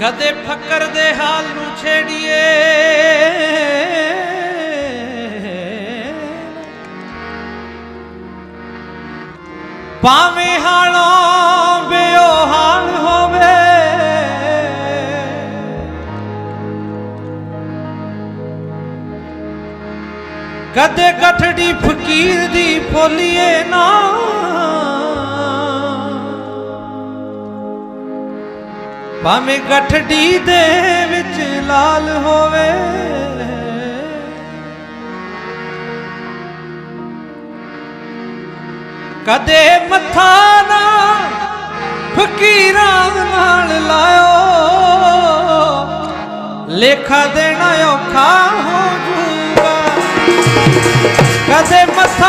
ਕਦੇ ਫੱਕਰ ਦੇ ਹਾਲ ਨੂੰ ਛੇੜੀਏ। ਭਾਵੇਂ ਹਾਲੋ ਬਿਓ ਹੋਵੇ, ਕਦੇ ਕਠੜੀ ਫਕੀਰ ਦੀ ਫੋਲੀਏ ਨਾ ਭਾਵੇਂ ਗਠੜੀ ਦੇ ਵਿੱਚ ਲਾਲ ਹੋਵੇ। ਕਦੇ ਮੱਥਾ ਨਾ ਫਕੀਰਾਂ ਨਾਲ ਲਾਇਓ। ਲੇਖਾ ਦੇਣਾ ਔਖਾ ਹੋ ਜੂਗਾ ਕਦੇ ਮੱਥਾ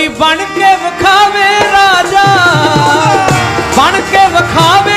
ਕੋਈ ਬਣ ਕੇ ਵਿਖਾਵੇ ਰਾਜਾ। ਬਣ ਕੇ ਵਿਖਾਵੇ